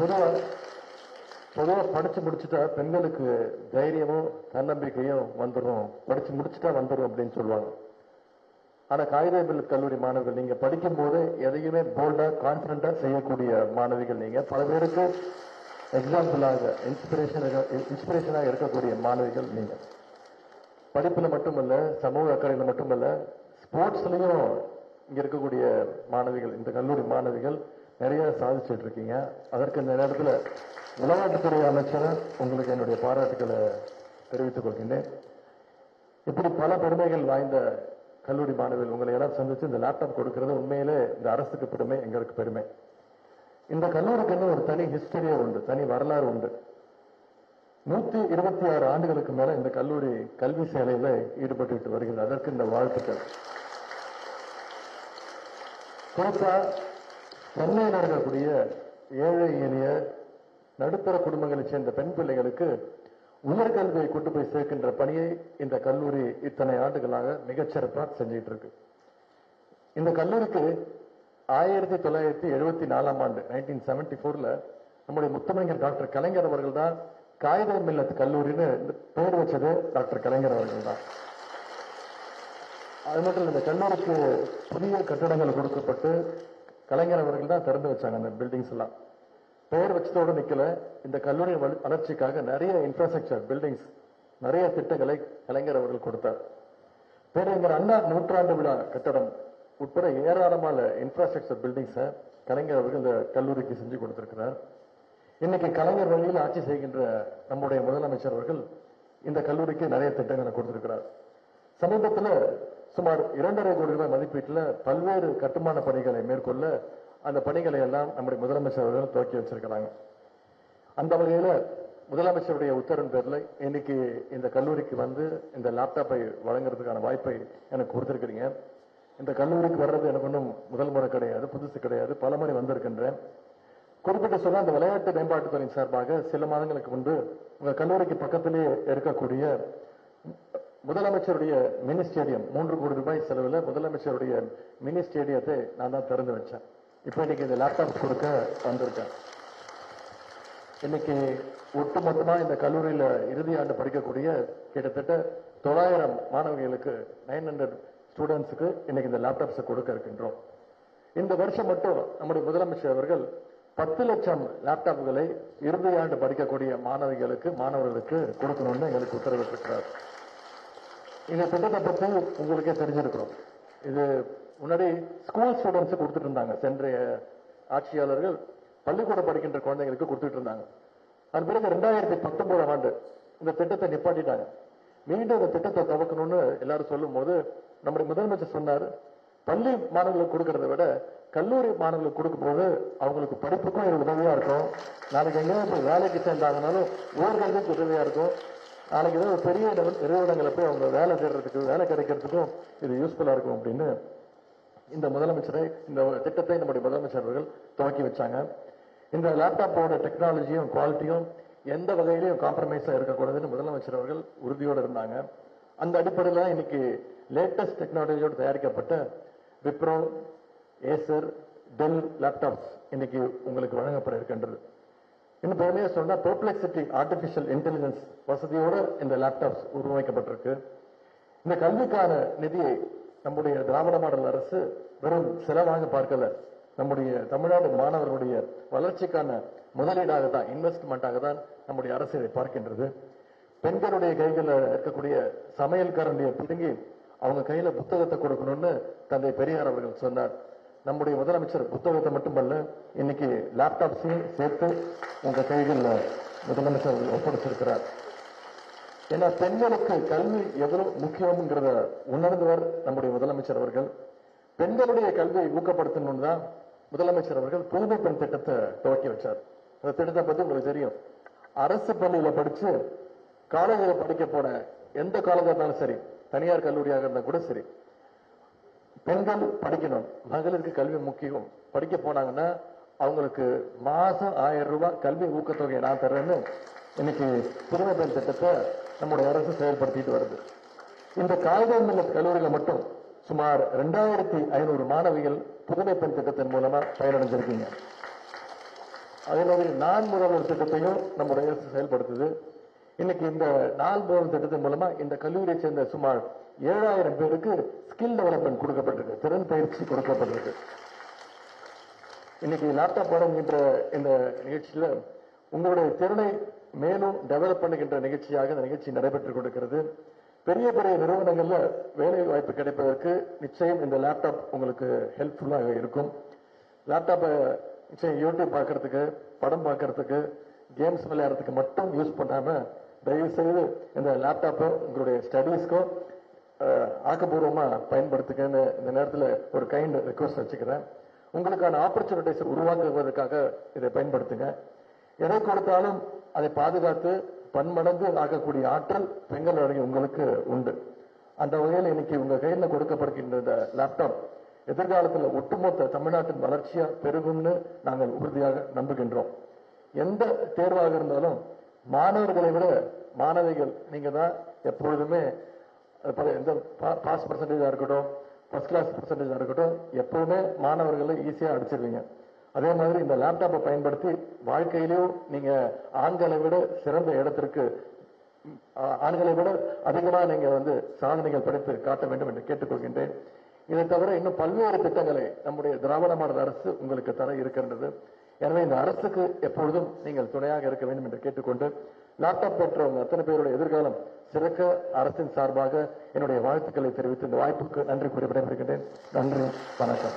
பொதுவாக பொதுவாக படிச்சு முடிச்சுட்டா பெண்களுக்கு தைரியமும் தன்னம்பிக்கையும் வந்துடும் படிச்சு முடிச்சுட்டா வந்துடும் அப்படின்னு சொல்லுவாங்க. ஆனா காகிதமில் கல்லூரி மாணவர்கள் நீங்கள் படிக்கும்போது எதையுமே போல்டாக கான்ஃபிடண்ட்டாக செய்யக்கூடிய மாணவிகள் நீங்கள் பல பேருக்கு எக்ஸாம்பிளாக இன்ஸ்பிரேஷனாக இன்ஸ்பிரேஷனாக இருக்கக்கூடிய மாணவிகள் நீங்கள் படிப்பில் மட்டுமல்ல சமூக அக்கறையில் மட்டுமல்ல ஸ்போர்ட்ஸ்லையும் இங்கே இருக்கக்கூடிய மாணவிகள் இந்த கல்லூரி மாணவிகள் நிறைய சாதிச்சுட்டு இருக்கீங்க அதற்கு இந்த நேரத்தில் விளையாட்டுத்துறை அமைச்சர் உங்களுக்கு என்னுடைய பாராட்டுகளை தெரிவித்துக் கொள்கின்றேன். இப்படி பல பெருமைகள் வாய்ந்த கல்லூரி மாணவர்கள் உங்களை எல்லாம் சந்திச்சு இந்த லேப்டாப் கொடுக்கிறது உண்மையிலே இந்த அரசுக்கு பெருமை எங்களுக்கு பெருமை. இந்த கல்லூரிக்கு ஒரு தனி ஹிஸ்டரியே உண்டு தனி வரலாறு உண்டு. நூத்தி இருபத்தி ஆறு ஆண்டுகளுக்கு மேல இந்த கல்லூரி கல்வி சேலையில ஈடுபட்டு வருகிறது. அதற்கு இந்த வாழ்த்துக்கள். குறிப்பா சென்னையில் இருக்கக்கூடிய ஏழை எளிய நடுத்தர குடும்பங்களைச் சேர்ந்த பெண் பிள்ளைகளுக்கு உயர்கல்வியை கொண்டு போய் சேர்க்கின்ற பணியை இந்த கல்லூரி இத்தனை ஆண்டுகளாக மிகச்சிறப்பாக செஞ்சிட்டு இருக்கு. இந்த கல்லூரிக்கு ஆயிரத்தி தொள்ளாயிரத்தி எழுபத்தி நாலாம் ஆண்டு நைன்டீன் செவன்டி ஃபோர்ல நம்முடைய முத்தமிழர் டாக்டர் கலைஞர் அவர்கள் தான் காகித மில்லத் கல்லூரின்னு பேர் வச்சது டாக்டர் கலைஞர் அவர்கள் தான். அது மட்டும் இந்த கல்லூரிக்கு புதிய கட்டடங்கள் கொடுக்கப்பட்டு கலைஞர் அவர்கள் தான் திறந்து வச்சாங்க அந்த பில்டிங்ஸ் எல்லாம். பெயர் வச்சதோடு நிக்கல. இந்த கல்லூரி வளர்ச்சிக்காக நிறைய இன்ஃப்ராஸ்ட்ரக்சர் பில்டிங்ஸ் நிறைய திட்டங்களை கலைஞர் அவர்கள் கொடுத்தார். பேரறிஞர் அண்ணா நூற்றாண்டு விழா கட்டடம் உட்பட ஏராளமான இன்ஃப்ராஸ்ட்ரக்சர் பில்டிங்ஸை கலைஞர் அவர்கள் இந்த கல்லூரிக்கு செஞ்சு கொடுத்திருக்கிறார். இன்னைக்கு கலைஞர் வழியில் ஆட்சி செய்கின்ற நம்முடைய முதலமைச்சர் அவர்கள் இந்த கல்லூரிக்கு நிறைய திட்டங்களை கொடுத்திருக்கிறார். சமீபத்தில் சுமார் இரண்டரை கோடி ரூபாய் மதிப்பீட்டில் பல்வேறு கட்டுமான பணிகளை மேற்கொள்ள அந்த பணிகளை எல்லாம் நம்முடைய முதலமைச்சர் அவர்கள் துவக்கி வச்சிருக்கிறாங்க. அந்த வகையில் முதலமைச்சருடைய உத்தரவின் பேரில் இன்னைக்கு இந்த கல்லூரிக்கு வந்து இந்த லேப்டாப்பை வழங்குறதுக்கான வாய்ப்பை எனக்கு கொடுத்துருக்கிறீங்க. இந்த கல்லூரிக்கு வர்றது எனக்கு ஒன்றும் முதல் முறை கிடையாது புதுசு கிடையாது பல முறை வந்திருக்கின்றேன். குறிப்பிட்ட சொல்ல அந்த விளையாட்டு மேம்பாட்டுத்துறையின் சார்பாக சில மாதங்களுக்கு முன்பு உங்கள் கல்லூரிக்கு பக்கத்திலேயே இருக்கக்கூடிய முதலமைச்சருடைய மினி ஸ்டேடியம் மூன்று கோடி ரூபாய் செலவுல முதலமைச்சருடைய மினி ஸ்டேடியத்தை நான் தான் திறந்து வச்சேன். இப்போ இன்னைக்கு இந்த லேப்டாப் கொடுக்க வந்திருக்கேன். இன்னைக்கு ஒட்டுமொத்தமா இந்த கல்லூரியில இறுதி ஆண்டு படிக்கக்கூடிய கிட்டத்தட்ட தொள்ளாயிரம் மாணவிகளுக்கு நைன் ஹண்ட்ரட் ஸ்டூடெண்ட்ஸுக்கு இன்னைக்கு இந்த லேப்டாப்ஸை கொடுக்க இருக்கின்றோம். இந்த வருஷம் மட்டும் நம்முடைய முதலமைச்சர் அவர்கள் பத்து லட்சம் லேப்டாப்புகளை இறுதி ஆண்டு படிக்கக்கூடிய மாணவிகளுக்கு மாணவர்களுக்கு கொடுக்கணும்னு எங்களுக்கு உத்தரவிட்டிருக்கிறார். இந்த திட்டத்தை பத்தி உங்களுக்கே தெரிஞ்சிருக்கிறோம் இது முன்னாடி ஸ்கூல் ஸ்டூடெண்ட்ஸ் கொடுத்துட்டு இருந்தாங்க. சென்றைய ஆட்சியாளர்கள் பள்ளிக்கூடம் படிக்கின்ற குழந்தைங்களுக்கு கொடுத்துட்டு இருந்தாங்க. அதன் பிறகு ரெண்டாயிரத்தி பத்தொன்பதாம் ஆண்டு இந்த திட்டத்தை நிப்பாட்டிட்டாங்க. மீண்டும் இந்த திட்டத்தை துவக்கணும்னு எல்லாரும் சொல்லும் போது நம்முடைய முதலமைச்சர் சொன்னார் பள்ளி மாணவர்களுக்கு கொடுக்கறத விட கல்லூரி மாணவர்களுக்கு கொடுக்கும் போது அவங்களுக்கு படிப்புக்கும் இது உதவியா இருக்கும். நாளைக்கு எங்கேயாவது போய் வேலைக்கு சேர்ந்தாங்கனாலும் ஊர்களுக்கு உதவியா இருக்கும். நாளைக்கு ஏதோ பெரிய நிறுவ- நிறுவனங்களை போய் அவங்க வேலை தேடுறதுக்கு வேலை கிடைக்கிறதுக்கும் இது யூஸ்ஃபுல்லாக இருக்கும் அப்படின்னு இந்த முதலமைச்சரை இந்த திட்டத்தை நம்முடைய முதலமைச்சர் அவர்கள் துவக்கி வச்சாங்க. இந்த லேப்டாப்போட டெக்னாலஜியும் குவாலிட்டியும் எந்த வகையிலையும் காம்ப்ரமைஸாக இருக்கக்கூடாதுன்னு முதலமைச்சர் அவர்கள் உறுதியோடு இருந்தாங்க. அந்த அடிப்படையில் இன்னைக்கு லேட்டஸ்ட் டெக்னாலஜியோடு தயாரிக்கப்பட்ட விப்ரோ ஏசர் டெல் லேப்டாப்ஸ் இன்னைக்கு உங்களுக்கு வழங்கப்பட இருக்கின்றது. இன்னும் பெருமையாக சொன்னா பெர்ப்ளெக்சிட்டி ஆர்டிஃபிஷியல் இன்டெலிஜென்ஸ் வசதியோட இந்த லேப்டாப்ஸ் உருவாக்கப்பட்டிருக்கு. இந்த கல்விக்கான நிதியை நம்முடைய திராவிட மாடல் அரசு வெறும் செலவாக பார்க்கல. நம்முடைய தமிழ்நாடு மாணவர்களுடைய வளர்ச்சிக்கான முதலீடாக தான் இன்வெஸ்ட்மெண்ட்டாக தான் நம்முடைய அரசு இதை பார்க்கின்றது. பெண்களுடைய கைகளில் இருக்கக்கூடிய சமையல்காரனுடைய பிடுங்கி அவங்க கையில புத்தகத்தை கொடுக்கணும்னு தந்தை பெரியார் அவர்கள் சொன்னார். நம்முடைய முதலமைச்சர் புத்தகத்தை மட்டுமல்ல இன்னைக்கு லேப்டாப்ஸையும் சேர்த்து உங்க கைகளில் முதலமைச்சர் ஒப்படைச்சிருக்கிறார். ஏன்னா பெண்களுக்கு கல்வி எவ்வளவு முக்கியம்ங்கிறத உணர்ந்தவர் நம்முடைய முதலமைச்சர் அவர்கள். பெண்களுடைய கல்வியை ஊக்கப்படுத்தணும்னு தான் முதலமைச்சர் அவர்கள் புதுமை பெண் திட்டத்தை துவக்கி வச்சார். அந்த திட்டத்தை பத்தி உங்களுக்கு தெரியும். அரசு பள்ளியில படிச்சு காலேஜில் படிக்க போன எந்த காலேஜா இருந்தாலும் சரி தனியார் கல்லூரியாக இருந்தா கூட சரி பெண்கள் படிக்கணும். மகளிருக்கு கல்வி முக்கியம். படிக்க போனாங்கன்னா அவங்களுக்கு மாசம் ஆயிரம் ரூபாய் கல்வி ஊக்கத்தொகையை நான் தர்றேன்னு இன்னைக்கு புதுமை பெண் திட்டத்தை நம்முடைய அரசு செயல்படுத்திட்டு வருது. இந்த காகிதம் கல்லூரியில மட்டும் சுமார் ரெண்டாயிரத்தி ஐநூறு மாணவிகள் புதுமை பெண் திட்டத்தின் மூலமா பயனடைஞ்சிருக்கீங்க. அதே மாதிரி நான் முதல்வர் திட்டத்தையும் நம்முடைய அரசு செயல்படுத்துது. இன்னைக்கு இந்த நாள் முதல்வர் திட்டத்தின் மூலமா இந்த கல்லூரியை சேர்ந்த சுமார் ஏழாயிரம் பேருக்கு ஸ்கில் டெவலப்மெண்ட் கொடுக்கப்பட்டிருக்கு. திறன் பயிற்சி கொடுக்கப்பட்டிருக்கு. இன்னைக்கு லேப்டாப் வழங்குகின்ற இந்த நிகழ்ச்சியில உங்களுடைய திறனை மேலும் டெவலப் பண்ணுகின்ற நிகழ்ச்சியாக இந்த நிகழ்ச்சி நடைபெற்றுக் கொடுக்கிறது பெரிய பெரிய நிறுவனங்கள்ல வேலை வாய்ப்பு கிடைப்பதற்கு நிச்சயம் இந்த லேப்டாப் உங்களுக்கு ஹெல்ப்ஃபுல்லாக இருக்கும். லேப்டாப்பை நிச்சயம் யூடியூப் பார்க்கறதுக்கு படம் பார்க்கறதுக்கு கேம்ஸ் விளையாடுறதுக்கு மட்டும் யூஸ் பண்ணாம தயவுசெய்து இந்த லேப்டாப்போ உங்களுடைய ஸ்டடீஸ்க்கோ ஆக்கப்பூர்வமாக பயன்படுத்துக்கன்னு இந்த நேரத்தில் ஒரு கைண்ட் ரெக்வஸ்ட் வச்சுக்கிறேன். உங்களுக்கான ஆப்பர்ச்சுனிட்டிஸ் உருவாக்குவதற்காக இதை பயன்படுத்துங்க. எதை கொடுத்தாலும் அதை பாதுகாத்து பன்மடங்கு ஆக்கக்கூடிய ஆற்றல் பெண்கள் அடங்கி உங்களுக்கு உண்டு. அந்த வகையில் இன்னைக்கு உங்க கையில் கொடுக்கப்படுகின்ற இந்த லேப்டாப் எதிர்காலத்தில் ஒட்டுமொத்த தமிழ்நாட்டின் வளர்ச்சியா பெருகும்னு நாங்கள் உறுதியாக நம்புகின்றோம். எந்த தேர்வாக இருந்தாலும் மாணவர்களை விட மாணவிகள் நீங்க தான் எப்பொழுதுமே எந்த பாஸ் பர்சன்டேஜா இருக்கட்டும் ஃபர்ஸ்ட் கிளாஸ் பர்சன்டேஜா இருக்கட்டும் எப்பவுமே மாணவர்களை ஈஸியா அடிச்சிருவீங்க. அதே மாதிரி இந்த லேப்டாப்பை பயன்படுத்தி வாழ்க்கையிலும் நீங்க ஆண்களை விட சிறந்த இடத்திற்கு ஆண்களை விட அதிகமாக நீங்க வந்து சாதனைகள் படைத்து காட்ட வேண்டும் என்று கேட்டுக்கொள்கின்றேன். இதை தவிர இன்னும் பல்வேறு திட்டங்களை நம்முடைய திராவிட மாடல் அரசு உங்களுக்கு தர இருக்கின்றது. எனவே இந்த அரசுக்கு எப்பொழுதும் நீங்கள் துணையாக இருக்க வேண்டும் என்று கேட்டுக்கொண்டு லேப்டாப் பெற்றவங்க அத்தனை பேருடைய எதிர்காலம் சிறக்க அரசின் சார்பாக என்னுடைய வாழ்த்துக்களை தெரிவித்து இந்த வாய்ப்புக்கு நன்றி கூறி விடைபெறுகின்றேன். நன்றி வணக்கம்.